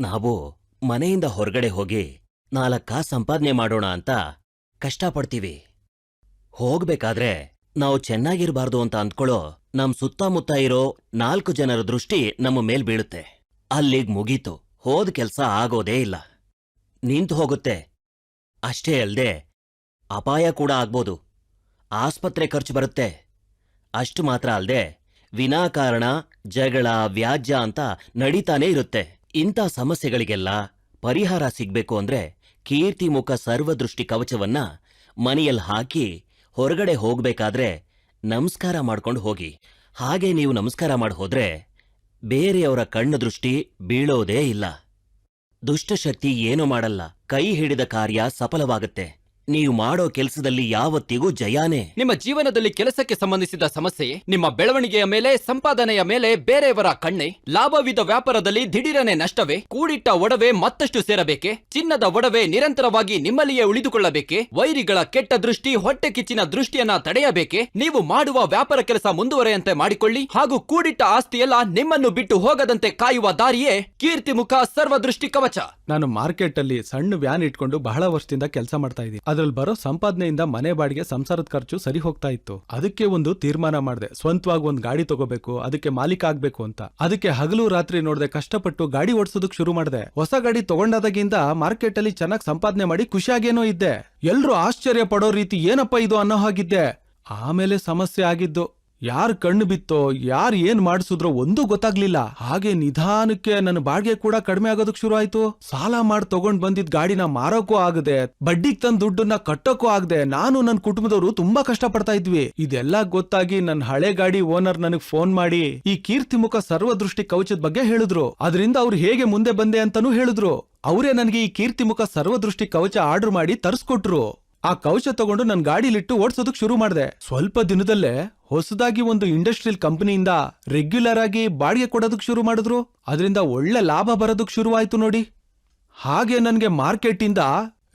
ನಾವು ಮನೆಯಿಂದ ಹೊರಗಡೆ ಹೋಗಿ ನಾಲ್ಕ ಸಂಪಾದನೆ ಮಾಡೋಣ ಅಂತ ಕಷ್ಟಪಡ್ತೀವಿ. ಹೋಗ್ಬೇಕಾದ್ರೆ ನಾವು ಚೆನ್ನಾಗಿರ್ಬಾರ್ದು ಅಂತ ಅಂದ್ಕೊಳ್ಳೋ ನಮ್ ಸುತ್ತಮುತ್ತ ಇರೋ ನಾಲ್ಕು ಜನರ ದೃಷ್ಟಿ ನಮ್ಮ ಮೇಲ್ ಬೀಳುತ್ತೆ. ಅಲ್ಲಿಗ್ ಮುಗೀತು. ಹೋದ್ ಕೆಲ್ಸ ಆಗೋದೇ ಇಲ್ಲ. ನಿಂತು ಹೋಗುತ್ತೆ. ಅಷ್ಟೇ ಅಲ್ದೆ ಅಪಾಯ ಕೂಡ ಆಗ್ಬೋದು. ಆಸ್ಪತ್ರೆ ಖರ್ಚು ಬರುತ್ತೆ. ಅಷ್ಟು ಮಾತ್ರ ಅಲ್ದೆ ವಿನಾಕಾರಣ, ಜಗಳ, ವ್ಯಾಜ್ಯ ಅಂತ ನಡೀತಾನೇ ಇರುತ್ತೆ. ಇಂಥ ಸಮಸ್ಯೆಗಳಿಗೆಲ್ಲ ಪರಿಹಾರ ಸಿಗ್ಬೇಕು ಅಂದ್ರೆ ಕೀರ್ತಿಮುಖ ಸರ್ವದೃಷ್ಟಿ ಕವಚವನ್ನ ಮನೆಯಲ್ಲಿ ಹಾಕಿ ಹೊರಗಡೆ ಹೋಗ್ಬೇಕಾದ್ರೆ ನಮಸ್ಕಾರ ಮಾಡ್ಕೊಂಡು ಹೋಗಿ. ಹಾಗೆ ನೀವು ನಮಸ್ಕಾರ ಮಾಡಿ ಹೋದ್ರೆ ಬೇರೆಯವರ ಕಣ್ಣು ದೃಷ್ಟಿ ಬೀಳೋದೇ ಇಲ್ಲ. ದುಷ್ಟಶಕ್ತಿ ಏನೂ ಮಾಡಲ್ಲ. ಕೈ ಹಿಡಿದ ಕಾರ್ಯ ಸಫಲವಾಗುತ್ತೆ. ನೀವು ಮಾಡೋ ಕೆಲಸದಲ್ಲಿ ಯಾವತ್ತಿಗೂ ಜಯಾನೇ. ನಿಮ್ಮ ಜೀವನದಲ್ಲಿ ಕೆಲಸಕ್ಕೆ ಸಂಬಂಧಿಸಿದ ಸಮಸ್ಯೆ ನಿಮ್ಮ ಬೆಳವಣಿಗೆಯ ಮೇಲೆ ಸಂಪಾದನೆಯ ಮೇಲೆ ಬೇರೆಯವರ ಕಣ್ಣೆ ಲಾಭವಿದ ವ್ಯಾಪಾರದಲ್ಲಿ ದಿಢೀರನೆ ನಷ್ಟವೇ ಕೂಡಿಟ್ಟ ಒಡವೆ ಮತ್ತಷ್ಟು ಸೇರಬೇಕೆ ಚಿನ್ನದ ಒಡವೆ ನಿರಂತರವಾಗಿ ನಿಮ್ಮಲ್ಲಿಯೇ ಉಳಿದುಕೊಳ್ಳಬೇಕೆ ವೈರಿಗಳ ಕೆಟ್ಟ ದೃಷ್ಟಿ ಹೊಟ್ಟೆ ಕಿಚ್ಚಿನ ದೃಷ್ಟಿಯನ್ನ ತಡೆಯಬೇಕೆ ನೀವು ಮಾಡುವ ವ್ಯಾಪಾರ ಕೆಲಸ ಮುಂದುವರೆಯಂತೆ ಮಾಡಿಕೊಳ್ಳಿ ಹಾಗೂ ಕೂಡಿಟ್ಟ ಆಸ್ತಿಯೆಲ್ಲ ನಿಮ್ಮನ್ನು ಬಿಟ್ಟು ಹೋಗದಂತೆ ಕಾಯುವ ದಾರಿಯೇ ಕೀರ್ತಿಮುಖ ಸರ್ವದೃಷ್ಟಿ ಕವಚ. ನಾನು ಮಾರ್ಕೆಟ್ ಅಲ್ಲಿ ಸಣ್ಣ ವ್ಯಾನ್ ಇಟ್ಕೊಂಡು ಬಹಳ ವರ್ಷದಿಂದ ಕೆಲಸ ಮಾಡ್ತಾ ಇದ್ದೀನಿ. ಅದ್ರಲ್ಲಿ ಬರೋ ಸಂಪಾದನೆಯಿಂದ ಮನೆ ಬಾಡಿಗೆ ಸಂಸಾರದ ಖರ್ಚು ಸರಿ ಹೋಗ್ತಾ ಇತ್ತು. ಅದಕ್ಕೆ ಒಂದು ತೀರ್ಮಾನ ಮಾಡಿದೆ. ಸ್ವಂತವಾಗಿ ಒಂದು ಗಾಡಿ ತಗೋಬೇಕು, ಅದಕ್ಕೆ ಮಾಲೀಕ ಆಗ್ಬೇಕು ಅಂತ. ಅದಕ್ಕೆ ಹಗಲು ರಾತ್ರಿ ನೋಡದೆ ಕಷ್ಟಪಟ್ಟು ಗಾಡಿ ಓಡಿಸೋದಕ್ಕೆ ಶುರು ಮಾಡಿದೆ. ಹೊಸ ಗಾಡಿ ತಗೊಂಡಾದಾಗಿಂದ ಮಾರ್ಕೆಟ್ ಅಲ್ಲಿ ಚೆನ್ನಾಗಿ ಸಂಪಾದನೆ ಮಾಡಿ ಖುಷಿಯಾಗೇನೋ ಇದ್ದೆ. ಎಲ್ರು ಆಶ್ಚರ್ಯ ಪಡೋ ರೀತಿ ಏನಪ್ಪ ಇದು ಅನ್ನೋ ಹಾಗಿದ್ದೆ. ಆಮೇಲೆ ಸಮಸ್ಯೆ ಆಗಿದ್ದು. ಯಾರ್ ಕಣ್ಣು ಬಿತ್ತೋ, ಯಾರ್ ಏನ್ ಮಾಡಿಸಿದ್ರೋ ಒಂದೂ ಗೊತ್ತಾಗ್ಲಿಲ್ಲ. ಹಾಗೆ ನಿಧಾನಕ್ಕೆ ನನ್ನ ಬಾಡಿಗೆ ಕೂಡ ಕಡಿಮೆ ಆಗೋದಕ್ ಶುರು ಆಯ್ತು. ಸಾಲ ಮಾಡಿ ತಗೊಂಡ್ ಬಂದಿದ್ ಗಾಡಿನ ಮಾರೋಕೂ ಆಗದೆ, ಬಡ್ಡಿಗ್ ತಂದ್ ದುಡ್ಡನ್ನ ಕಟ್ಟೋಕೂ ಆಗದೆ ನಾನು ನನ್ನ ಕುಟುಂಬದವರು ತುಂಬಾ ಕಷ್ಟ ಪಡ್ತಾ ಇದ್ವಿ. ಇದೆಲ್ಲ ಗೊತ್ತಾಗಿ ನನ್ನ ಹಳೆ ಗಾಡಿ ಓನರ್ ನನಗ್ ಫೋನ್ ಮಾಡಿ, ಈ ಕೀರ್ತಿಮುಖ ಸರ್ವದೃಷ್ಟಿ ಕವಚದ ಬಗ್ಗೆ ಹೇಳಿದ್ರು. ಅದರಿಂದ ಅವ್ರು ಹೇಗೆ ಮುಂದೆ ಬಂದೆ ಅಂತಾನೂ ಹೇಳಿದ್ರು. ಅವರೇ ನನಗೆ ಈ ಕೀರ್ತಿಮುಖ ಸರ್ವದೃಷ್ಟಿ ಕವಚ ಆರ್ಡರ್ ಮಾಡಿ ತರಿಸ್ಕೊಟ್ರು. ಆ ಕವಚ ತಗೊಂಡು ನನ್ ಗಾಡಿಲಿಟ್ಟು ಓಡ್ಸೋದಕ್ ಶುರು ಮಾಡಿದೆ. ಸ್ವಲ್ಪ ದಿನದಲ್ಲೇ ಹೊಸದಾಗಿ ಒಂದು ಇಂಡಸ್ಟ್ರಿಯಲ್ ಕಂಪನಿಯಿಂದ ರೆಗ್ಯುಲರ್ ಆಗಿ ಬಾಡಿಗೆ ಕೊಡೋದಕ್ ಶುರು ಮಾಡಿದ್ರು. ಅದರಿಂದ ಒಳ್ಳೆ ಲಾಭ ಬರೋದಕ್ ಶುರುವಾಯಿತು ನೋಡಿ. ಹಾಗೆ ನನ್ಗೆ ಮಾರ್ಕೆಟ್ ಇಂದ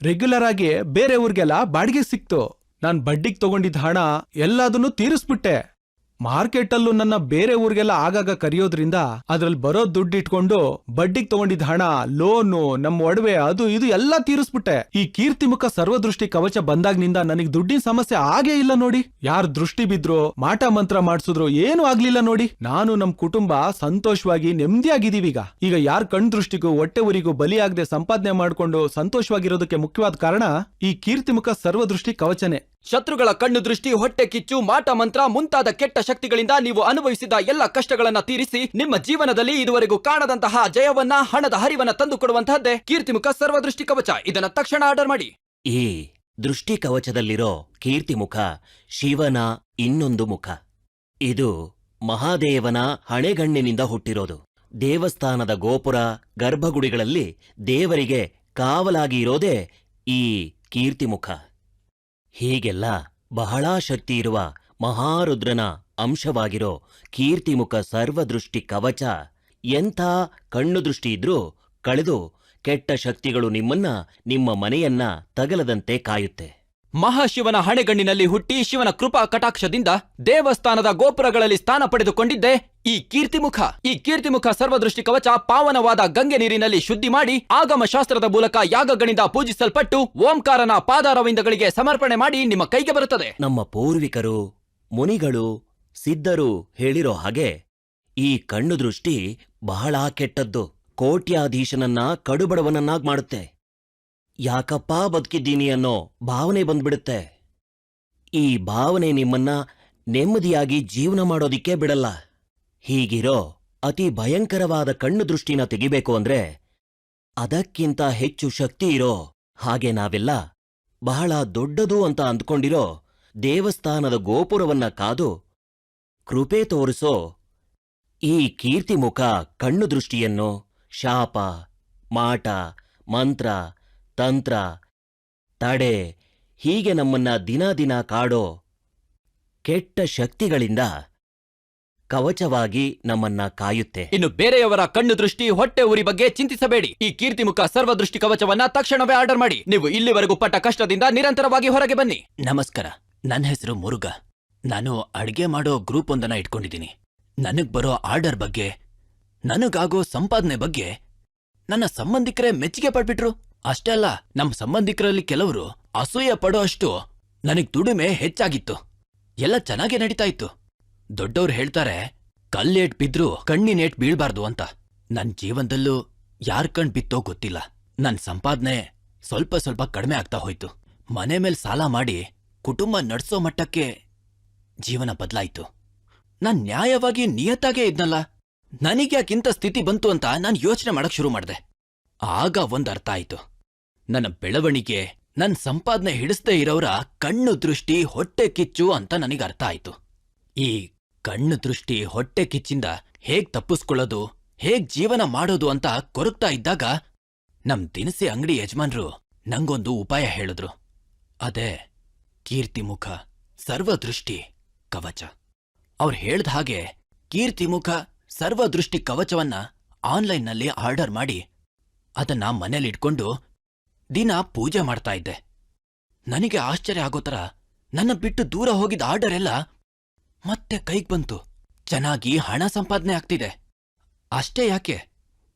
ರೆಗ್ಯುಲರ್ ಆಗಿ ಬೇರೆ ಊರಿಗೆಲ್ಲ ಬಾಡಿಗೆ ಸಿಕ್ತು. ನಾನ್ ಬಡ್ಡಿಗೆ ತಗೊಂಡಿದ್ದ ಹಣ ಎಲ್ಲದನ್ನು ತೀರಿಸ್ಬಿಟ್ಟೆ. ಮಾರ್ಕೆಟ್ ಅಲ್ಲೂ ನನ್ನ ಬೇರೆ ಊರಿಗೆಲ್ಲ ಆಗಾಗ ಕರೆಯೋದ್ರಿಂದ ಅದ್ರಲ್ಲಿ ಬರೋ ದುಡ್ಡು ಇಟ್ಕೊಂಡು ಬಡ್ಡಿಗೆ ತಗೊಂಡಿದ್ದ ಹಣ, ಲೋನು ನಮ್ಮ ಒಡವೆ, ಅದು ಇದು ಎಲ್ಲ ತೀರಿಸ್ಬಿಟ್ಟೆ. ಈ ಕೀರ್ತಿಮುಖ ಸರ್ವದೃಷ್ಟಿ ಕವಚ ಬಂದಾಗ್ನಿಂದ ನನಗೆ ದುಡ್ಡಿನ ಸಮಸ್ಯೆ ಆಗೇ ಇಲ್ಲ ನೋಡಿ. ಯಾರ್ ದೃಷ್ಟಿ ಬಿದ್ರು ಮಾಟ ಮಂತ್ರ ಮಾಡಿಸಿದ್ರು ಏನು ಆಗ್ಲಿಲ್ಲ ನೋಡಿ. ನಾನು ನಮ್ ಕುಟುಂಬ ಸಂತೋಷವಾಗಿ ನೆಮ್ಮದಿಯಾಗಿದ್ದೀವಿ ಈಗ ಯಾರ್ ಕಣ್ ದೃಷ್ಟಿಗೂ, ಹೊಟ್ಟೆ ಊರಿಗೂ ಬಲಿಯಾಗದೆ ಸಂಪಾದನೆ ಮಾಡ್ಕೊಂಡು ಸಂತೋಷವಾಗಿರೋದಕ್ಕೆ ಮುಖ್ಯವಾದ ಕಾರಣ ಈ ಕೀರ್ತಿಮುಖ ಸರ್ವದೃಷ್ಟಿ ಕವಚನೆ. ಶತ್ರುಗಳ ಕಣ್ಣು ದೃಷ್ಟಿ, ಹೊಟ್ಟೆ ಕಿಚ್ಚು, ಮಾಟ ಮಂತ್ರ ಮುಂತಾದ ಕೆಟ್ಟ ಶಕ್ತಿಗಳಿಂದ ನೀವು ಅನುಭವಿಸಿದ ಎಲ್ಲ ಕಷ್ಟಗಳನ್ನ ತೀರಿಸಿ ನಿಮ್ಮ ಜೀವನದಲ್ಲಿ ಇದುವರೆಗೂ ಕಾಣದಂತಹ ಜಯವನ್ನ, ಹಣದ ಹರಿವನ್ನ ತಂದುಕೊಡುವಂತಹದ್ದೇ ಕೀರ್ತಿಮುಖ ಸರ್ವದೃಷ್ಟಿ ಕವಚ. ಇದನ್ನ ತಕ್ಷಣ ಆರ್ಡರ್ ಮಾಡಿ. ಈ ದೃಷ್ಟಿ ಕವಚದಲ್ಲಿರೋ ಕೀರ್ತಿಮುಖ ಶಿವನ ಇನ್ನೊಂದು ಮುಖ. ಇದು ಮಹಾದೇವನ ಹಣೆಗಣ್ಣಿನಿಂದ ಹುಟ್ಟಿರೋದು. ದೇವಸ್ಥಾನದ ಗೋಪುರ, ಗರ್ಭಗುಡಿಗಳಲ್ಲಿ ದೇವರಿಗೆ ಕಾವಲಾಗಿ ಇರೋದೇ ಈ ಕೀರ್ತಿಮುಖ ಹೀಗೆಲ್ಲ ಬಹಳ ಶಕ್ತಿ ಇರುವ ಮಹಾರುದ್ರನ ಅಂಶವಾಗಿರೋ ಕೀರ್ತಿಮುಖ ಸರ್ವದೃಷ್ಟಿ ಕವಚ ಎಂಥ ಕಣ್ಣು ದೃಷ್ಟಿ ಇದ್ರೂ ಕಳೆದು ಕೆಟ್ಟ ಶಕ್ತಿಗಳು ನಿಮ್ಮನ್ನ ನಿಮ್ಮ ಮನೆಯನ್ನ ತಗಲದಂತೆ ಕಾಯುತ್ತೆ. ಮಹಾಶಿವನ ಹಣೆಗಣ್ಣಿನಲ್ಲಿ ಹುಟ್ಟಿ ಶಿವನ ಕೃಪಾ ಕಟಾಕ್ಷದಿಂದ ದೇವಸ್ಥಾನದ ಗೋಪುರಗಳಲ್ಲಿ ಸ್ಥಾನ ಪಡೆದುಕೊಂಡಿದ್ದೆ ಈ ಕೀರ್ತಿಮುಖ. ಈ ಕೀರ್ತಿಮುಖ ಸರ್ವದೃಷ್ಟಿ ಕವಚ ಪಾವನವಾದ ಗಂಗೆ ನೀರಿನಲ್ಲಿ ಶುದ್ಧಿ ಮಾಡಿ ಆಗಮ ಶಾಸ್ತ್ರದ ಮೂಲಕ ಯಾಗಗಳಿಂದ ಪೂಜಿಸಲ್ಪಟ್ಟು ಓಂಕಾರನ ಪಾದಾರವಿಂದಗಳಿಗೆ ಸಮರ್ಪಣೆ ಮಾಡಿ ನಿಮ್ಮ ಕೈಗೆ ಬರುತ್ತದೆ. ನಮ್ಮ ಪೂರ್ವಿಕರು, ಮುನಿಗಳು, ಸಿದ್ಧರು ಹೇಳಿರೋ ಹಾಗೆ ಈ ಕಣ್ಣು ದೃಷ್ಟಿ ಬಹಳ ಕೆಟ್ಟದ್ದು. ಕೋಟ್ಯಾಧೀಶನನ್ನ ಕಡುಬಡವನನ್ನಾಗ್ ಮಾಡುತ್ತೆ. ಯಾಕಪ್ಪ ಬದುಕಿದ್ದೀನಿ ಅನ್ನೋ ಭಾವನೆ ಬಂದ್ಬಿಡುತ್ತೆ. ಈ ಭಾವನೆ ನಿಮ್ಮನ್ನ ನೆಮ್ಮದಿಯಾಗಿ ಜೀವನ ಮಾಡೋದಿಕ್ಕೆ ಬಿಡಲ್ಲ. ಹೀಗಿರೋ ಅತಿ ಭಯಂಕರವಾದ ಕಣ್ಣು ದೃಷ್ಟಿನ ತೆಗಿಬೇಕು ಅಂದ್ರೆ ಅದಕ್ಕಿಂತ ಹೆಚ್ಚು ಶಕ್ತಿ ಇರೋ ಹಾಗೆ ನಾವೆಲ್ಲ ಬಹಳ ದೊಡ್ಡದು ಅಂತ ಅಂದ್ಕೊಂಡಿರೋ ದೇವಸ್ಥಾನದ ಗೋಪುರವನ್ನ ಕಾದು ಕೃಪೆ ತೋರಿಸೋ ಈ ಕೀರ್ತಿಮುಖ ಕಣ್ಣು ದೃಷ್ಟಿಯನ್ನು ಶಾಪ, ಮಾಟ, ಮಂತ್ರ ತಂತ್ರ. ತಡೆ ಹೀಗೆ ನಮ್ಮನ್ನ ದಿನ ದಿನ ಕಾಡೋ ಕೆಟ್ಟ ಶಕ್ತಿಗಳಿಂದ ಕವಚವಾಗಿ ನಮ್ಮನ್ನ ಕಾಯುತ್ತೆ. ಇನ್ನು ಬೇರೆಯವರ ಕಣ್ಣು ದೃಷ್ಟಿ ಹೊಟ್ಟೆ ಉರಿ ಬಗ್ಗೆ ಚಿಂತಿಸಬೇಡಿ. ಈ ಕೀರ್ತಿಮುಖ ಸರ್ವದೃಷ್ಟಿ ಕವಚವನ್ನ ತಕ್ಷಣವೇ ಆರ್ಡರ್ ಮಾಡಿ. ನೀವು ಇಲ್ಲಿವರೆಗೂ ಪಟ್ಟ ಕಷ್ಟದಿಂದ ನಿರಂತರವಾಗಿ ಹೊರಗೆ ಬನ್ನಿ. ನಮಸ್ಕಾರ. ನನ್ನ ಹೆಸರು ಮುರುಗ ನಾನು ಅಡ್ಗೆ ಮಾಡೋ ಗ್ರೂಪ್ ಒಂದನ್ನ ಇಟ್ಕೊಂಡಿದ್ದೀನಿ. ನನಗ್ ಬರೋ ಆರ್ಡರ್ ಬಗ್ಗೆ ನನಗಾಗೋ ಸಂಪಾದನೆ ಬಗ್ಗೆ ನನ್ನ ಸಂಬಂಧಿಕರೇ ಮೆಚ್ಚುಗೆ ಪಡ್ಬಿಟ್ರು. ಅಷ್ಟೇ ಅಲ್ಲ, ನಮ್ ಸಂಬಂಧಿಕರಲ್ಲಿ ಕೆಲವರು ಅಸೂಯ ಪಡೋ ಅಷ್ಟು ನನಗ್ ದುಡಿಮೆ ಹೆಚ್ಚಾಗಿತ್ತು. ಎಲ್ಲ ಚೆನ್ನಾಗೇ ನಡೀತಾ ಇತ್ತು. ದೊಡ್ಡವ್ರು ಹೇಳ್ತಾರೆ ಕಲ್ಲೇಟ್ ಬಿದ್ರು ಕಣ್ಣಿನೇಟ್ ಬೀಳ್ಬಾರ್ದು ಅಂತ. ನನ್ ಜೀವನದಲ್ಲೂ ಯಾರ್ ಕಣ್ ಬಿತ್ತೋ ಗೊತ್ತಿಲ್ಲ. ನನ್ ಸಂಪಾದನೆ ಸ್ವಲ್ಪ ಸ್ವಲ್ಪ ಕಡಿಮೆ ಆಗ್ತಾ ಹೋಯ್ತು. ಮನೆ ಮೇಲ್ ಸಾಲ ಮಾಡಿ ಕುಟುಂಬ ನಡ್ಸೋ ಮಟ್ಟಕ್ಕೆ ಜೀವನ ಬದಲಾಯಿತು. ನಾನ್ ನ್ಯಾಯವಾಗಿ ನಿಯತ್ತಾಗೇ ಇದ್ನಲ್ಲ. ನನಗ್ಯಾಕಿಂತ ಸ್ಥಿತಿ ಬಂತು ಅಂತ ನಾನ್ ಯೋಚನೆ ಮಾಡಕ್ ಶುರು ಮಾಡ್ದೆ. ಆಗ ಒಂದರ್ಥ ಆಯ್ತು ನನ್ನ ಬೆಳವಣಿಗೆ ನನ್ನ ಸಂಪಾದನೆ ಹಿಡಿಸ್ದೇ ಇರೋರ ಕಣ್ಣು ದೃಷ್ಟಿ ಹೊಟ್ಟೆ ಕಿಚ್ಚು ಅಂತ ನನಗೆ ಅರ್ಥ ಆಯ್ತು ಈ ಕಣ್ಣು ದೃಷ್ಟಿ ಹೊಟ್ಟೆ ಕಿಚ್ಚಿಂದ ಹೇಗ್ ತಪ್ಪಿಸ್ಕೊಳ್ಳೋದು, ಹೇಗ್ ಜೀವನ ಮಾಡೋದು ಅಂತ ಕೊರಗ್ತಾ ಇದ್ದಾಗ ನಮ್ ದಿನಸಿ ಅಂಗಡಿ ಯಜಮಾನ್ರು ನಂಗೊಂದು ಉಪಾಯ ಹೇಳಿದ್ರು. ಅದೇ ಕೀರ್ತಿಮುಖ, ಸರ್ವದೃಷ್ಟಿ ಕವಚ. ಅವ್ರು ಹೇಳ್ದ ಹಾಗೆ ಕೀರ್ತಿಮುಖ, ಸರ್ವದೃಷ್ಟಿ ಕವಚವನ್ನ ಆನ್ಲೈನ್ನಲ್ಲಿ ಆರ್ಡರ್ ಮಾಡಿ ಅದನ್ನ ಮನೇಲಿಟ್ಕೊಂಡು ದಿನ ಪೂಜೆ ಮಾಡ್ತಾ ಇದ್ದೆ. ನನಗೆ ಆಶ್ಚರ್ಯ ಆಗೋ ಥರ ನನ್ನ ಬಿಟ್ಟು ದೂರ ಹೋಗಿದ್ದ ಆರ್ಡರ್ ಎಲ್ಲ ಮತ್ತೆ ಕೈಗ್ ಬಂತು. ಚೆನ್ನಾಗಿ ಹಣ ಸಂಪಾದನೆ ಆಗ್ತಿದೆ. ಅಷ್ಟೇ ಯಾಕೆ?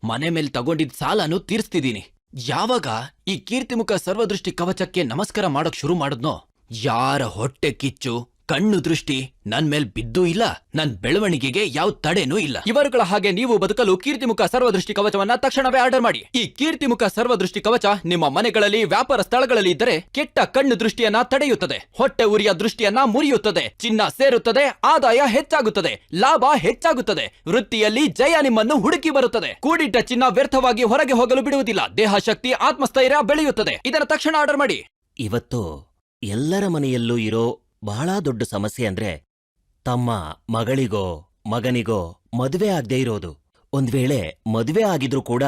ಮನೆ ಮೇಲೆ ತಗೊಂಡಿದ್ದ ಸಾಲನೂ ತೀರಿಸ್ತಿದ್ದೀನಿ ಯಾವಾಗ ಈ ಕೀರ್ತಿಮುಖ ಸರ್ವದೃಷ್ಟಿ ಕವಚಕ್ಕೆ ನಮಸ್ಕಾರ ಮಾಡೋಕ್ ಶುರು ಮಾಡಿದ್ನೋ? ಯಾರ ಹೊಟ್ಟೆ ಕಿಚ್ಚು? ಕಣ್ಣು ದೃಷ್ಟಿ ನನ್ ಮೇಲ್ ಬಿದ್ದೂ ಇಲ್ಲ ನನ್ ಬೆಳವಣಿಗೆಗೆ ಯಾವ ತಡೆನೂ ಇಲ್ಲ. ಇವರುಗಳ ಹಾಗೆ ನೀವು ಬದುಕಲು ಕೀರ್ತಿಮುಖ ಸರ್ವದೃಷ್ಟಿ ಕವಚವನ್ನ ತಕ್ಷಣವೇ ಆರ್ಡರ್ ಮಾಡಿ. ಈ ಕೀರ್ತಿಮುಖ ಸರ್ವದೃಷ್ಟಿ ಕವಚ ನಿಮ್ಮ ಮನೆಗಳಲ್ಲಿ ವ್ಯಾಪಾರ ಸ್ಥಳಗಳಲ್ಲಿ ಇದ್ದರೆ ಕೆಟ್ಟ ಕಣ್ಣು ದೃಷ್ಟಿಯನ್ನ ತಡೆಯುತ್ತದೆ. ಹೊಟ್ಟೆ ಉರಿಯ ದೃಷ್ಟಿಯನ್ನ ಮುರಿಯುತ್ತದೆ. ಚಿನ್ನ ಸೇರುತ್ತದೆ ಆದಾಯ ಹೆಚ್ಚಾಗುತ್ತದೆ ಲಾಭ ಹೆಚ್ಚಾಗುತ್ತದೆ. ವೃತ್ತಿಯಲ್ಲಿ ಜಯ ನಿಮ್ಮನ್ನು ಹುಡುಕಿ ಬರುತ್ತದೆ. ಕೂಡಿಟ್ಟ ಚಿನ್ನ ವ್ಯರ್ಥವಾಗಿ ಹೊರಗೆ ಹೋಗಲು ಬಿಡುವುದಿಲ್ಲ. ದೇಹ ಶಕ್ತಿ ಆತ್ಮಸ್ಥೈರ್ಯ ಬೆಳೆಯುತ್ತದೆ. ಇದನ್ನ ತಕ್ಷಣ ಆರ್ಡರ್ ಮಾಡಿ. ಇವತ್ತು ಎಲ್ಲರ ಮನೆಯಲ್ಲೂ ಇರೋ ಬಹಳ ದೊಡ್ಡ ಸಮಸ್ಯೆ ಅಂದ್ರೆ ತಮ್ಮ ಮಗಳಿಗೋ, ಮಗನಿಗೋ ಮದುವೆ ಆಗದೆ ಇರೋದು. ಒಂದ್ ವೇಳೆ ಮದುವೆ ಆಗಿದ್ರೂ ಕೂಡ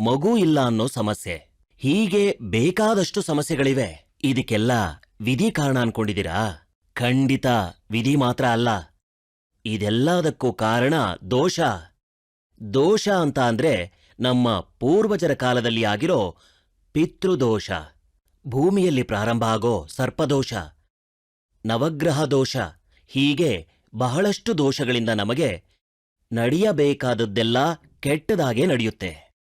ಮಗು ಇಲ್ಲ ಅನ್ನೋ ಸಮಸ್ಯೆ. ಹೀಗೆ ಬೇಕಾದಷ್ಟು ಸಮಸ್ಯೆಗಳಿವೆ. ಇದಕ್ಕೆಲ್ಲ ವಿಧಿ ಕಾರಣ ಅನ್ಕೊಂಡಿದ್ದೀರಾ? ಖಂಡಿತ ವಿಧಿ ಮಾತ್ರ ಅಲ್ಲ. ಇದೆಲ್ಲದಕ್ಕೂ ಕಾರಣ ದೋಷ. ದೋಷ ಅಂತ ಅಂದ್ರೆ ನಮ್ಮ ಪೂರ್ವಜರ ಕಾಲದಲ್ಲಿ ಆಗಿರೋ ಪಿತೃದೋಷ. ಭೂಮಿಯಲ್ಲಿ ಪ್ರಾರಂಭ ಆಗೋ ಸರ್ಪದೋಷ. ನವಗ್ರಹ ದೋಷ. ಹೀಗೆ ಬಹಳಷ್ಟು ದೋಷಗಳಿಂದ ನಮಗೆ ನಡೆಯಬೇಕಾದದ್ದೆಲ್ಲ ಕೆಟ್ಟದಾಗೆ ನಡೆಯುತ್ತೆ.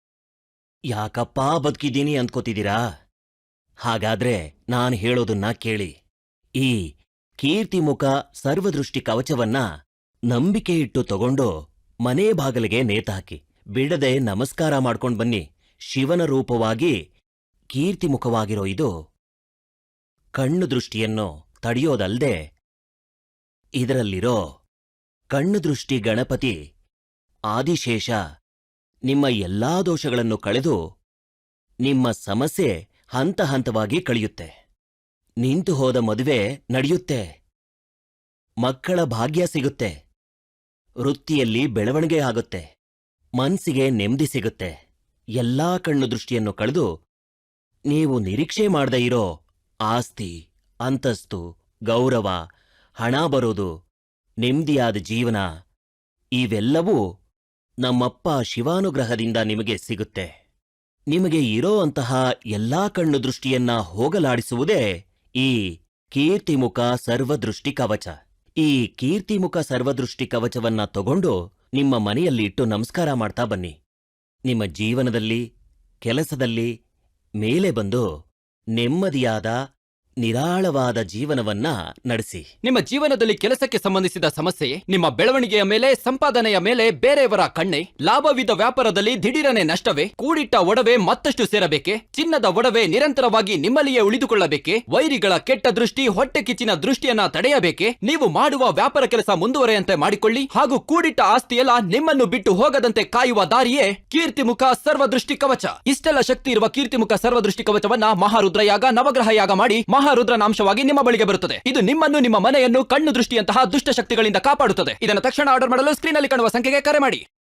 ಯಾಕಪ್ಪ ಬದುಕಿದ್ದೀನಿ ಅಂದ್ಕೋತಿದ್ದೀರಾ? ಹಾಗಾದ್ರೆ ನಾನು ಹೇಳೋದನ್ನ ಕೇಳಿ. ಈ ಕೀರ್ತಿಮುಖ ಸರ್ವದೃಷ್ಟಿ ಕವಚವನ್ನ ನಂಬಿಕೆ ಇಟ್ಟು ತಗೊಂಡು ಮನೆ ಬಾಗಿಲಿಗೆ ನೇತಾಕಿ ಬಿಡದೆ ನಮಸ್ಕಾರ ಮಾಡ್ಕೊಂಡ್ ಬನ್ನಿ. ಶಿವನ ರೂಪವಾಗಿ ಕೀರ್ತಿಮುಖವಾಗಿರೋ ಇದು ಕಣ್ಣು ದೃಷ್ಟಿಯನ್ನು ತಡೆಯೋದಲ್ದೆ ಇದರಲ್ಲಿರೋ ಕಣ್ಣುದೃಷ್ಟಿ ಗಣಪತಿ ಆದಿಶೇಷ ನಿಮ್ಮ ಎಲ್ಲಾ ದೋಷಗಳನ್ನು ಕಳೆದು ನಿಮ್ಮ ಸಮಸ್ಯೆ ಹಂತ ಹಂತವಾಗಿ ಕಳೆಯುತ್ತೆ. ನಿಂತು ಹೋದ ಮದುವೆ ನಡೆಯುತ್ತೆ. ಮಕ್ಕಳ ಭಾಗ್ಯ ಸಿಗುತ್ತೆ. ವೃತ್ತಿಯಲ್ಲಿ ಬೆಳವಣಿಗೆ ಆಗುತ್ತೆ. ಮನ್ಸಿಗೆ ನೆಮ್ಮದಿ ಸಿಗುತ್ತೆ. ಎಲ್ಲಾ ಕಣ್ಣು ದೃಷ್ಟಿಯನ್ನು ಕಳೆದು ನೀವು ನಿರೀಕ್ಷೆ ಮಾಡದೇ ಇರೋ ಆಸ್ತಿ ಅಂತಸ್ತು, ಗೌರವ, ಹಣ ಬರೋದು, ನೆಮ್ಮದಿಯಾದ ಜೀವನ, ಇವೆಲ್ಲವೂ ನಮ್ಮಪ್ಪ ಶಿವಾನುಗ್ರಹದಿಂದ ನಿಮಗೆ ಸಿಗುತ್ತೆ. ನಿಮಗೆ ಇರೋ ಅಂತಹ ಎಲ್ಲಾ ಕಣ್ಣು ದೃಷ್ಟಿಯನ್ನ ಹೋಗಲಾಡಿಸುವುದೇ ಈ ಕೀರ್ತಿಮುಖ ಸರ್ವದೃಷ್ಟಿ ಕವಚ ಈ ಕೀರ್ತಿಮುಖ ಸರ್ವದೃಷ್ಟಿ ಕವಚವನ್ನ ತಗೊಂಡು ನಿಮ್ಮ ಮನೆಯಲ್ಲಿ ಇಟ್ಟು ನಮಸ್ಕಾರ ಮಾಡ್ತಾ ಬನ್ನಿ. ನಿಮ್ಮ ಜೀವನದಲ್ಲಿ, ಕೆಲಸದಲ್ಲಿ ಮೇಲೆ ಬಂದು ನೆಮ್ಮದಿಯಾದ ನಿರಾಳವಾದ ಜೀವನವನ್ನ ನಡೆಸಿ. ನಿಮ್ಮ ಜೀವನದಲ್ಲಿ ಕೆಲಸಕ್ಕೆ ಸಂಬಂಧಿಸಿದ ಸಮಸ್ಯೆ ನಿಮ್ಮ ಬೆಳವಣಿಗೆಯ ಮೇಲೆ, ಸಂಪಾದನೆಯ ಮೇಲೆ ಬೇರೆಯವರ ಕಣ್ಣೆ ಲಾಭವಿದ್ದ ವ್ಯಾಪಾರದಲ್ಲಿ ದಿಢೀರನೆ ನಷ್ಟವೇ, ಕೂಡಿಟ್ಟ ಒಡವೆ ಮತ್ತಷ್ಟು ಸೇರಬೇಕೆ, ಚಿನ್ನದ ಒಡವೆ ನಿರಂತರವಾಗಿ ನಿಮ್ಮಲ್ಲಿಯೇ ಉಳಿದುಕೊಳ್ಳಬೇಕೆ, ವೈರಿಗಳ ಕೆಟ್ಟ ದೃಷ್ಟಿ, ಹೊಟ್ಟೆ ಕಿಚ್ಚಿನ ದೃಷ್ಟಿಯನ್ನ ತಡೆಯಬೇಕೆ, ನೀವು ಮಾಡುವ ವ್ಯಾಪಾರ ಕೆಲಸ ಮುಂದುವರೆಯಂತೆ ಮಾಡಿಕೊಳ್ಳಿ ಹಾಗೂ ಕೂಡಿಟ್ಟ ಆಸ್ತಿಯೆಲ್ಲ ನಿಮ್ಮನ್ನು ಬಿಟ್ಟು ಹೋಗದಂತೆ ಕಾಯುವ ದಾರಿಯೇ ಕೀರ್ತಿಮುಖ ಸರ್ವದೃಷ್ಟಿ ಕವಚ. ಇಷ್ಟೆಲ್ಲ ಶಕ್ತಿ ಇರುವ ಕೀರ್ತಿಮುಖ ಸರ್ವದೃಷ್ಟಿ ಕವಚವನ್ನ ಮಹಾರುದ್ರಯಾಗ ನವಗ್ರಹ ಯಾಗ ಮಾಡಿ ಮಹಾರುದ್ರನಾಂಶವಾಗಿ ನಿಮ್ಮ ಬಳಿಗೆ ಬರುತ್ತದೆ. ಇದು ನಿಮ್ಮನ್ನು ನಿಮ್ಮ ಮನೆಯನ್ನು ಕಣ್ಣು ದೃಷ್ಟಿಯಂತಹ ದುಷ್ಟ ಶಕ್ತಿಗಳಿಂದ ಕಾಪಾಡುತ್ತದೆ. ಇದನ್ನು ತಕ್ಷಣ ಆರ್ಡರ್ ಮಾಡಲು ಸ್ಕ್ರೀನ್ ಅಲ್ಲಿ ಕಾಣುವ ಸಂಖ್ಯೆಗೆ ಕರೆ ಮಾಡಿ.